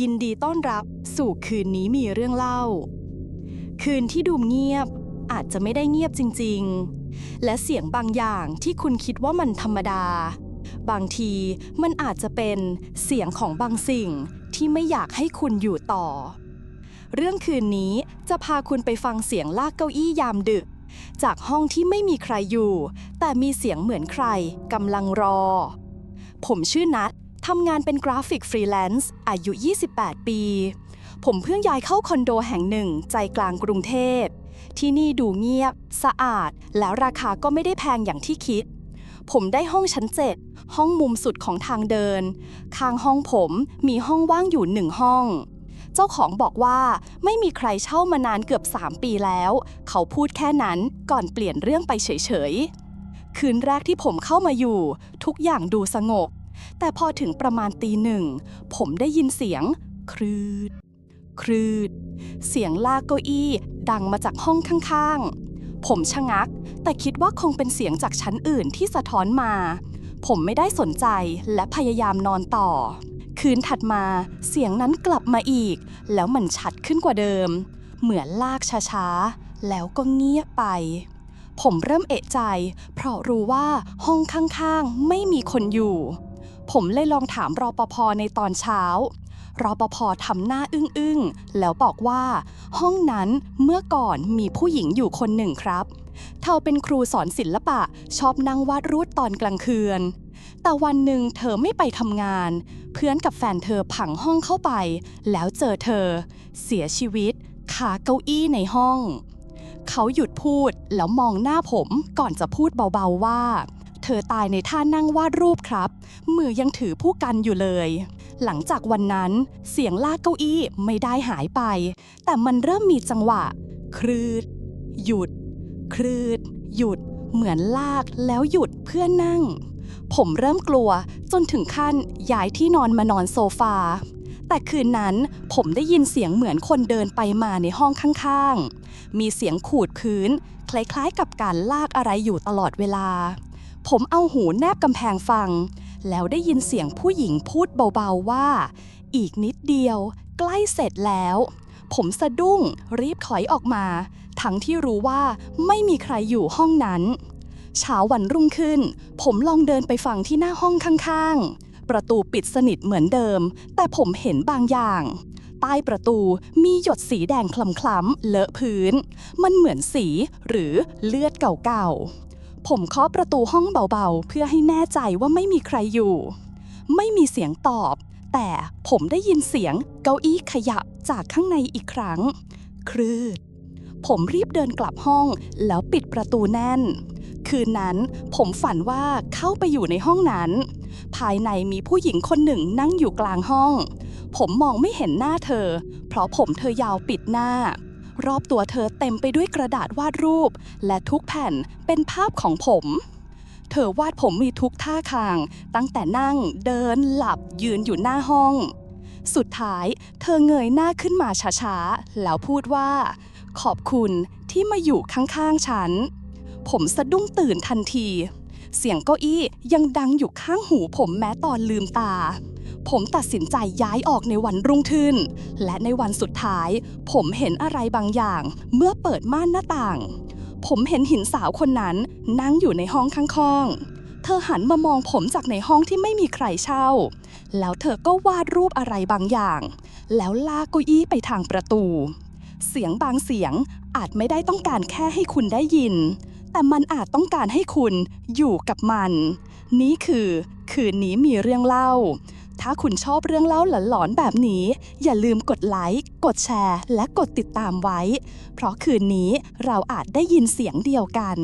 ยินดีต้อนรับสู่คืนนี้มีเรื่องเล่า คืนที่ดูเงียบอาจจะไม่ได้เงียบจริง ๆ และเสียงบางอย่างที่คุณคิดว่ามันธรรมดา บางทีมันอาจจะเป็นเสียงของบางสิ่งที่ไม่อยากให้คุณอยู่ต่อ เรื่องคืนนี้จะพาคุณไปฟังเสียงลากเก้าอี้ยามดึก จากห้องที่ไม่มีใครอยู่ แต่มีเสียงเหมือนใครกำลังรอ ผมชื่อนัท ทำงานเป็นกราฟิกฟรีแลนซ์อายุ 28 ปี ผมเพิ่งย้ายเข้าคอนโดแห่งหนึ่งใจกลางกรุงเทพ ที่นี่ดูเงียบ สะอาด แล้วราคาก็ไม่ได้แพงอย่างที่คิด ผมได้ห้องชั้น7ห้องมุมสุดของทางเดิน ข้างห้องผมมีห้องว่างอยู่หนึ่งห้อง เจ้าของบอกว่าไม่มีใครเช่ามานานเกือบ 3 ปีแล้ว เขาพูดแค่นั้นก่อนเปลี่ยนเรื่องไปเฉยๆ คืนแรกที่ผมเข้ามาอยู่ ทุกอย่างดูสงบ แต่พอถึงประมาณตีหนึ่ง ผมได้ยินเสียง ครืด ครืด เสียงลากเก้าอี้ดังมาจากห้องข้างๆ ผมชะงัก แต่คิดว่าคงเป็นเสียงจากชั้นอื่นที่สะท้อนมา ผมไม่ได้สนใจและพยายามนอนต่อ คืนถัดมาเสียงนั้นกลับมาอีก แล้วมันชัดขึ้นกว่าเดิม เหมือนลากช้าๆ แล้วก็เงียบไปผมเริ่มเอะใจ เพราะรู้ว่าห้องข้างๆ ไม่มีคนอยู่ ผมเลยลองถามรอปภในตอนเช้ารอปภทำหน้าอึ้งๆ แล้วบอกว่า ห้องนั้นเมื่อก่อนมีผู้หญิงอยู่คนหนึ่งครับ เธอเป็นครูสอนศิลปะชอบนั่งวาดรูปตอนกลางคืน แต่วันหนึ่งเธอไม่ไปทำงาน เพื่อนกับแฟนเธอผังห้องเข้าไป แล้วเจอเธอ เสียชีวิตคาเก้าอี้ในห้อง เขาหยุดพูดแล้วมองหน้าผมก่อนจะพูดเบาๆว่า ธอตายในท่านั่งวาดรูปครับ มือยังถือผู้กันอยู่เลย หลังจากวันนั้นเสียงลากเก้าอี้ไม่ได้หายไป แต่มันเริ่มมีจังหวะครืด หยุดครืด หยุด เหมือนลากแล้วหยุดเพื่อนั่ง ผมเริ่มกลัวจนถึงขั้นย้ายที่นอนมานอนโซฟา แต่คืนนั้นผมได้ยินเสียงเหมือนคนเดินไปมาในห้องข้างๆ มีเสียงขูดพื้น คล้ายๆกับการลากอะไรอยู่ตลอดเวลา ผมเอาหูแนบกำแพงฟัง แล้วได้ยินเสียงผู้หญิงพูดเบาๆว่า อีกนิดเดียว ใกล้เสร็จแล้ว ผมสะดุ้ง รีบถอยออกมา ทั้งที่รู้ว่าไม่มีใครอยู่ห้องนั้น เช้าวันรุ่งขึ้น ผมลองเดินไปฟังที่หน้าห้องข้างๆ ประตูปิดสนิทเหมือนเดิม แต่ผมเห็นบางอย่างใต้ประตูมีหยดสีแดงคล้ำๆเลอะพื้น มันเหมือนสีหรือเลือดเก่าๆ ผมเคาะประตูห้องเบาๆ เพื่อให้แน่ใจว่าไม่มีใครอยู่ ไม่มีเสียงตอบ แต่ผมได้ยินเสียงเก้าอี้ขยับจากข้างในอีกครั้ง ครืด ผมรีบเดินกลับห้องแล้วปิดประตูแน่น คืนนั้นผมฝันว่าเข้าไปอยู่ในห้องนั้น ภายในมีผู้หญิงคนหนึ่งนั่งอยู่กลางห้อง ผมมองไม่เห็นหน้าเธอ เพราะผมเธอยาวปิดหน้า รอบตัวเธอเต็มไปด้วยกระดาษวาดรูป และทุกแผ่นเป็นภาพของผม เธอวาดผมมีทุกท่าทาง ตั้งแต่นั่ง เดิน หลับ ยืนอยู่หน้าห้อง สุดท้าย เธอเงยหน้าขึ้นมาช้าๆ แล้วพูดว่า ขอบคุณที่มาอยู่ข้างๆ ฉัน ผมสะดุ้งตื่นทันที เสียงเก้าอี้ยังดังอยู่ข้างหูผมแม้ตอนลืมตา ผมตัดสินใจย้ายออกในวันรุ่งขึ้น และในวันสุดท้าย ผมเห็นอะไรบางอย่าง เมื่อเปิดม่านหน้าต่าง ผมเห็นหินสาวคนนั้นนั่งอยู่ในห้องข้างๆ เธอหันมามองผมจากในห้องที่ไม่มีใครเช่า แล้วเธอก็วาดรูปอะไรบางอย่าง แล้วลากเก้าอี้ไปทางประตู เสียงบางเสียงอาจไม่ได้ต้องการแค่ให้คุณได้ยิน แต่มันอาจต้องการให้คุณอยู่กับมัน นี่คือ คืนนี้มีเรื่องเล่า ถ้าคุณชอบเรื่องเล่าหลอนๆแบบนี้ อย่าลืมกดไลค์ กดแชร์ และกดติดตามไว้ เพราะคืนนี้เราอาจได้ยินเสียงเดียวกัน